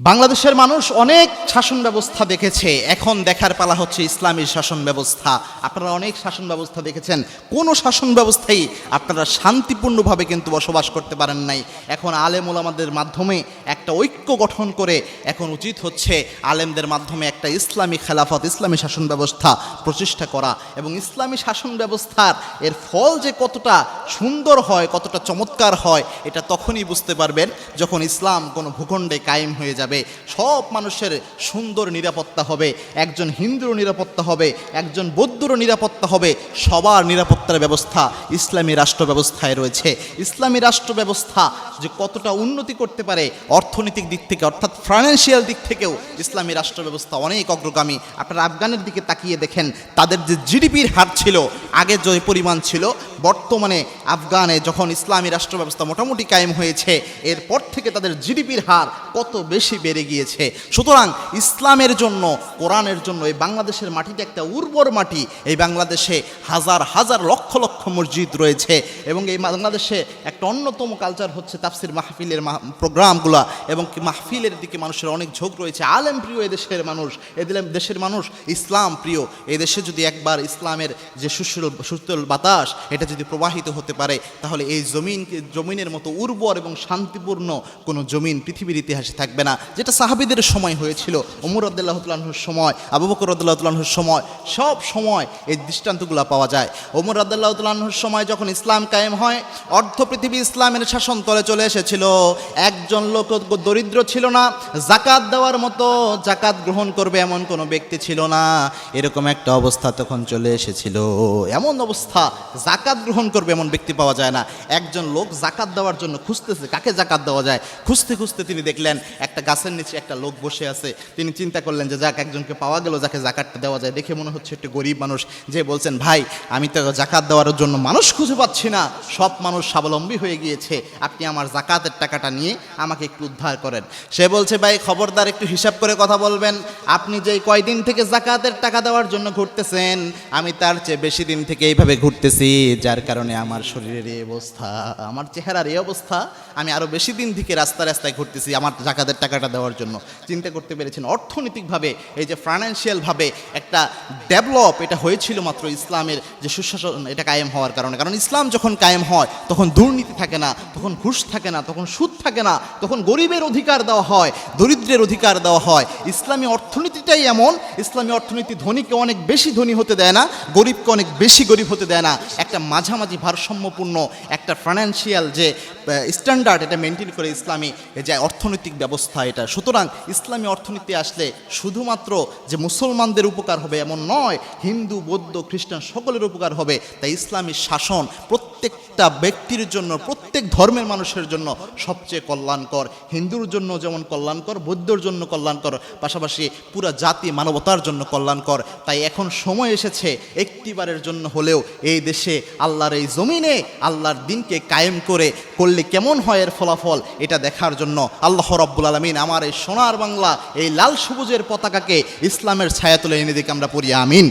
বাংলাদেশের মানুষ অনেক শাসন ব্যবস্থা দেখেছে, এখন দেখার পালা হচ্ছে ইসলামী শাসন ব্যবস্থা। আপনারা অনেক শাসন ব্যবস্থা দেখেছেন, কোনো শাসন ব্যবস্থাই আপনারা শান্তিপূর্ণভাবে কিন্তু বসবাস করতে পারেন নাই। এখন আলেম ওলামাদের মাধ্যমে একটা ঐক্য গঠন করে এখন উচিত হচ্ছে আলেমদের মাধ্যমে একটা ইসলামী খেলাফত, ইসলামী শাসন ব্যবস্থা প্রতিষ্ঠা করা এবং ইসলামী শাসন ব্যবস্থার এর ফল যে কতটা সুন্দর হয়, কতটা চমৎকার হয়, এটা তখনই বুঝতে পারবেন যখন ইসলাম কোনো ভূখণ্ডে কায়েম হয়ে যাবে। সব মানুষের সুন্দর নিরাপত্তা হবে। একজন হিন্দুর নিরাপত্তা হবে, একজন বৌদ্ধর নিরাপত্তা হবে। সবার নিরাপত্তার ব্যবস্থা ইসলামী রাষ্ট্র ব্যবস্থায় রয়েছে। ইসলামী রাষ্ট্র ব্যবস্থা যে কতটা উন্নতি করতে পারে অর্থনৈতিক দিক থেকে, অর্থাৎ ফাইন্যান্সিয়াল দিক থেকেও ইসলামী রাষ্ট্র ব্যবস্থা অনেক অগ্রগামী। আপনারা আফগানের দিকে তাকিয়ে দেখেন, তাদের যে জিডিপির হার ছিল, আগে যে পরিমাণ ছিল, বর্তমানে আফগানে যখন ইসলামী রাষ্ট্র ব্যবস্থা মোটামুটি কায়েম হয়েছে, এরপর থেকে তাদের জিডিপির হার কত বেশি বেড়ে গিয়েছে। সুতরাং ইসলামের জন্য, কোরআনের জন্য এই বাংলাদেশের মাটিতে একটা উর্বর মাটি, এই বাংলাদেশে হাজার হাজার লক্ষ লক্ষ মসজিদ রয়েছে এবং এই বাংলাদেশে একটা অন্যতম কালচার হচ্ছে তাফসির মাহফিলের মাহ- প্রোগ্রামগুলা এবং মাহফিলের দিকে মানুষের অনেক ঝোঁক রয়েছে। আলেম প্রিয় এদেশের মানুষ এদের দেশের মানুষ ইসলাম প্রিয়। এদেশে যদি একবার ইসলামের যে সুশীল, সুশীতল বাতাস, এটা যদি প্রবাহিত হতে পারে, তাহলে এই জমিন জমিনের মতো উর্বর এবং শান্তিপূর্ণ কোনো জমিন পৃথিবীর ইতিহাসে থাকবে না। যেটা সাহাবিদের সময় হয়েছিল, ওমর আবদুল্লাহ সময়, আবু বকর সময়, সব সময় এই দৃষ্টান্তগুলো পাওয়া যায়। ওমর আবদুল্লাহ সময় যখন ইসলাম কায়েম হয়, অর্ধ পৃথিবী ইসলামের শাসন তলে চলে এসেছিল। একজন লোক দরিদ্র ছিল না জাকাত দেওয়ার মতো জাকাত গ্রহণ করবে এমন কোনো ব্যক্তি ছিল না। এরকম একটা অবস্থা তখন চলে এসেছিল। এমন অবস্থা জাকাত গ্রহণ করবে এমন ব্যক্তি পাওয়া যায় না। একজন লোক জাকাত দেওয়ার জন্য খুঁজতেছে, কাকে জাকাত দেওয়া যায়? খুঁজতে খুঁজতে তিনি দেখলেন, একটা গাছের নিচে একটা লোক বসে আছে। তিনি চিন্তা করলেন যে যাক, একজনকে পাওয়া গেল, যাকে জাকাতটা দেওয়া যায়। দেখে মনে হচ্ছে একটু গরিব মানুষ। যে বলছেন, ভাই, আমি তো জাকাত দেওয়ার জন্য মানুষ খুঁজে পাচ্ছি না। সব মানুষ স্বাবলম্বী হয়ে গিয়েছে। আপনি আমার জাকাতের টাকাটা নিয়ে আমাকে একটু উদ্ধার করেন। সে বলছে, ভাই, খবরদার, একটু হিসাব করে কথা বলবেন। আপনি যে কয়দিন থেকে জাকাতের টাকা দেওয়ার জন্য ঘুরতেছেন, আমি তার চেয়ে বেশি দিন থেকে এইভাবে ঘুরতেছি, যার কারণে আমার শরীরের এই অবস্থা, আমার চেহারার এই অবস্থা, আমি আরও বেশি দিন থেকে রাস্তা রাস্তায় ঘুরতেছি, আমার জাকাতের টাকাটা দেওয়ার জন্য। চিন্তা করতে পেরেছেন? অর্থনৈতিকভাবে, এই যে ফাইন্যান্সিয়ালভাবে একটা ডেভেলপ এটা হয়েছিল মাত্র ইসলামের যে সুশাসন, এটা কায়েম হওয়ার কারণে। কারণ ইসলাম যখন কায়েম হয়, তখন দুর্নীতি থাকে না, তখন ঘুষ থাকে না, তখন সুদ থাকে না, তখন গরিবের অধিকার দেওয়া হয়, দরিদ্রের অধিকার দেওয়া হয়। ইসলামী অর্থনীতিটাই এমন, ইসলামী অর্থনীতি ধনীকে অনেক বেশি ধনী হতে দেয় না, গরিবকে অনেক বেশি গরিব হতে দেয় না। একটা মাঝামাঝি ভারসাম্যপূর্ণ, একটা ফাইন্যান্সিয়াল যে স্ট্যান্ডার্ড এটা মেনটেন করে ইসলামী যে অর্থনৈতিক ব্যবস্থা সুতরাং ইসলামী অর্থনীতি আসলে শুধুমাত্র যে মুসলমানদের উপকার হবে এমন নয়, হিন্দু, বৌদ্ধ, খ্রিস্টান সকলের উপকার হবে। তাই ইসলামী শাসন প্রত্যেকটা ব্যক্তির জন্য, প্রত্যেক ধর্মের মানুষের জন্য সবচেয়ে কল্যাণকর। হিন্দুর জন্য যেমন কল্যাণকর, বৌদ্ধর জন্য কল্যাণকর, পাশাপাশি পুরা জাতি মানবতার জন্য কল্যাণকর। তাই এখন সময় এসেছে একটিবারের জন্য হলেও এই দেশে আল্লাহর এই জমিনে আল্লাহর দিনকে কায়েম করে করলে কেমন হয় এর ফলাফল, এটা দেখার জন্য আল্লাহ রব্বুল আলমিন আমার এই সোনার বাংলা, এই লাল সবুজের পতাকাকে ইসলামের ছায়া তুলে এনে দিকে আমরা পড়ি, আমিন।